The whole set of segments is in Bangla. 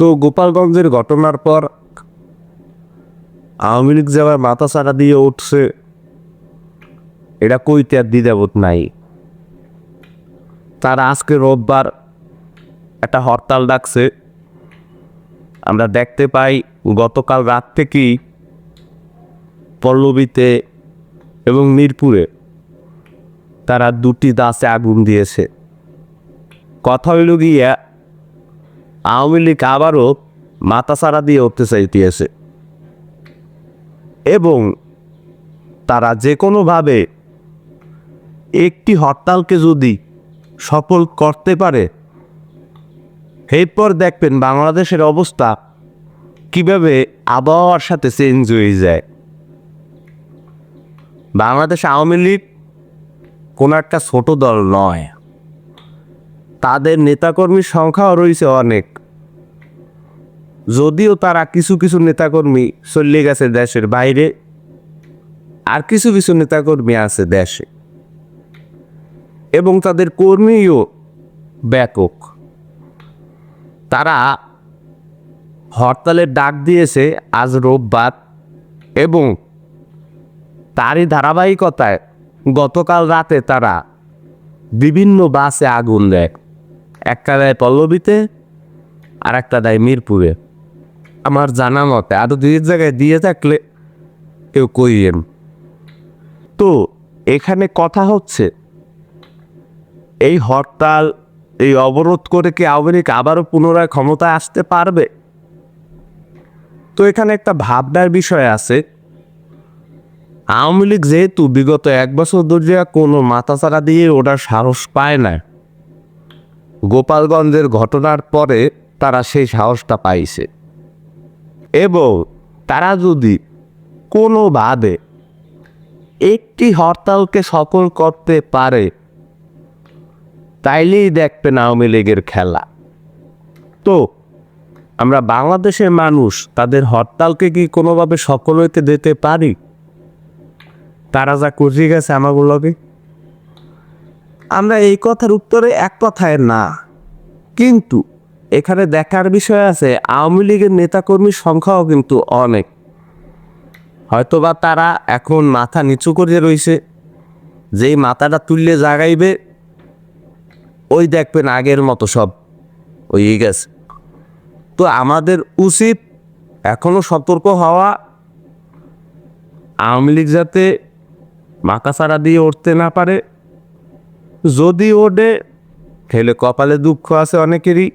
তো গোপালগঞ্জের ঘটনার পর আওয়ামী লীগ যাওয়ার মাথা ছাড়া দিয়ে উঠছে, এটা কইতে আর দ্বিধাবোধ নাই। তারা আজকে রোববার একটা হরতাল ডাকছে। আমরা দেখতে পাই গতকাল রাত থেকেই পল্লবীতে এবং মিরপুরে তারা দুটি দাসে আগুন দিয়েছে। কথা হইল গিয়া আওয়ামী লীগ আবারও মাথাছাড়া দিয়ে উঠতে চাইতেছে। এবং তারা যে কোনোভাবে একটি হরতালকে যদি সফল করতে পারে, এরপর দেখবেন বাংলাদেশের অবস্থা কীভাবে আবহাওয়ার সাথে চেঞ্জ হয়ে যায়। বাংলাদেশ আওয়ামী লীগ কোনো একটা ছোট দল নয়। তাদের নেতাকর্মীর সংখ্যাও রয়েছে অনেক। যদিও তারা কিছু কিছু নেতাকর্মী চলে গেছে দেশের বাইরে, আর কিছু কিছু নেতাকর্মী আছে দেশে। এবং তাদের কর্মীও ব্যাপক। তারা হরতালের ডাক দিয়েছে আজ রোববার এবং তারই ধারাবাহিকতায় গতকাল রাতে তারা বিভিন্ন বাসে আগুন দেয়। একটা দেয় পল্লবীতে আর একটা দেয় মিরপুরে। আমার জানা মতে আরও দুই জায়গায় দিয়ে থাকলে কেউ কইয়েন তো এখানে কথা হচ্ছে, এই হরতাল, এই অবরোধ করে কি আওয়ামী লীগ আবারও পুনরায় ক্ষমতায় আসতে পারবে? তো এখানে একটা ভাবনার বিষয় আছে। আওয়ামী লীগ যেহেতু বিগত এক বছর ধরে কোনো মাথাচাড়া দিয়ে ওটা সাহস পায় না। গোপালগঞ্জের ঘটনার পরে তারা সেই সাহসটা পাইছে। এবং তারা যদি কোনোভাবে একটি হরতালকে সফল করতে পারে, তাইলেই দেখবেন আওয়ামী লীগের খেলা। তো আমরা বাংলাদেশের মানুষ, তাদের হরতালকে কি কোনোভাবে সফল হইতে দিতে পারি? তারা যা করে গেছে আমাগুলোকে। আমরা এই কথার উত্তরে এক কথায় না। কিন্তু এখানে দেখার বিষয় আছে, আওয়ামী লীগের নেতাকর্মীর সংখ্যাও কিন্তু অনেক। হয়তোবা তারা এখন মাথা নিচু করে রইছে, যেই মাথাটা তুললে জাগাইবে, ওই দেখবেন আগের মতো সব ওই গেছে। তো আমাদের উচিত এখনও সতর্ক হওয়া, আওয়ামী লীগ যাতে মাকাসারা দিয়ে উঠতে না পারে। যদি ওডে, তাহলে কপালে দুঃখ আছে অনেকেরই।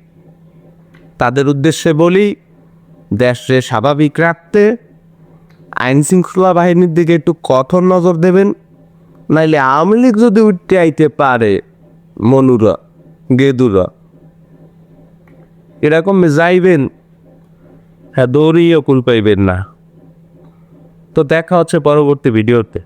তাদের উদ্দেশ্যে বলি, দেশে স্বাভাবিক রাখতে আইন শৃঙ্খলা বাহিনীর দিকে একটু কঠোর নজর দেবেন, নাইলে আওয়ামী লীগ যদি উঠতে আইতে পারে, মনুরা, গেদুরা, এরকম যাইবেন হ্যাঁ দৌড়িয়েও কুল পাইবেন না। তো দেখা হচ্ছে পরবর্তী ভিডিওতে।